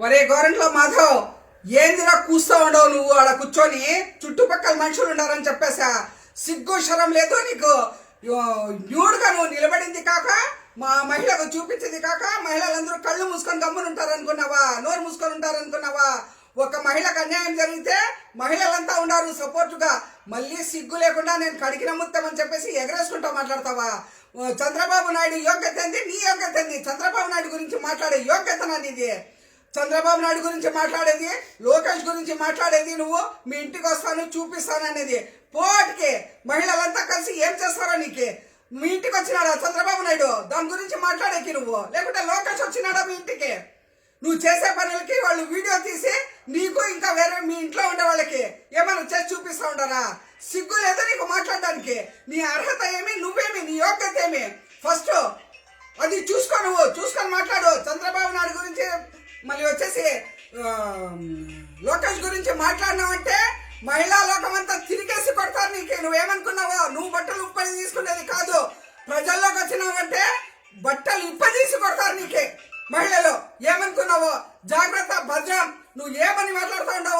ఒరే గోరంట్లో మాధవ్ ఏందిరా కూస్తూ ఉండవు నువ్వు? ఆడ కూర్చొని చుట్టుపక్కల మనుషులు ఉండారని చెప్పేసా. సిగ్గు శరం లేదు నీకు. న్యూడ్గా నువ్వు నిలబడింది కాక మా మహిళకు చూపించింది కాక మహిళలందరూ కళ్ళు మూసుకొని గమ్మును ఉంటారనుకున్నావా? నోరు మూసుకొని ఉంటారు అనుకున్నావా ఒక మహిళకు అన్యాయం జరిగితే మహిళలంతా ఉన్నారు సపోర్టుగా. మళ్ళీ సిగ్గు లేకుండా నేను కడిగిన ముత్తమని చెప్పేసి ఎగరేసుకుంటా మాట్లాడతావా? చంద్రబాబు నాయుడు యోగ్యత ఏంది? నీ యోగ్యత ఏంది? చంద్రబాబు నాయుడు గురించి మాట్లాడే యోగ్యత నాది చంద్రబాబు నాయుడు గురించి మాట్లాడేది లోకేష్ గురించి మాట్లాడేది నువ్వు మీ ఇంటికి వస్తాను చూపిస్తాను అనేది. పోటికి మహిళలంతా కలిసి ఏం చేస్తారో నీకు. మీ ఇంటికి వచ్చినాడా చంద్రబాబు నాయుడు? దాని గురించి మాట్లాడేకి నువ్వు. లేకుంటే లోకేష్ వచ్చినాడా మీ ఇంటికి? నువ్వు చేసే పనులకి వాళ్ళు వీడియో తీసి నీకు ఇంకా వేరే మీ ఇంట్లో ఉండే వాళ్ళకి ఏమైనా చేసి చూపిస్తా ఉంటారా? సిగ్గు లేదా నీకు మాట్లాడడానికి? నీ అర్హత ఏమి? నువ్వేమి? నీ యోగ్యత ఏమి? ఫస్ట్ అది చూసుకో నువ్వు. చూసుకొని మాట్లాడు. చంద్రబాబు మళ్ళీ వచ్చేసి లోకేష్ గురించి మాట్లాడినావంటే మహిళా లోకం అంతా తిరిగేసి కొడతారు నీకే. నువ్వేమనుకున్నావో? నువ్వు బట్టలు ఉప్పని తీసుకునేది కాదు. ప్రజల్లోకి వచ్చినావంటే బట్టలు ఇప్పదీసి కొడతారు నీకే మహిళలు. ఏమనుకున్నావో? జాగ్రత్త భద్రం. నువ్వు ఏమని మాట్లాడుతూ ఉండవో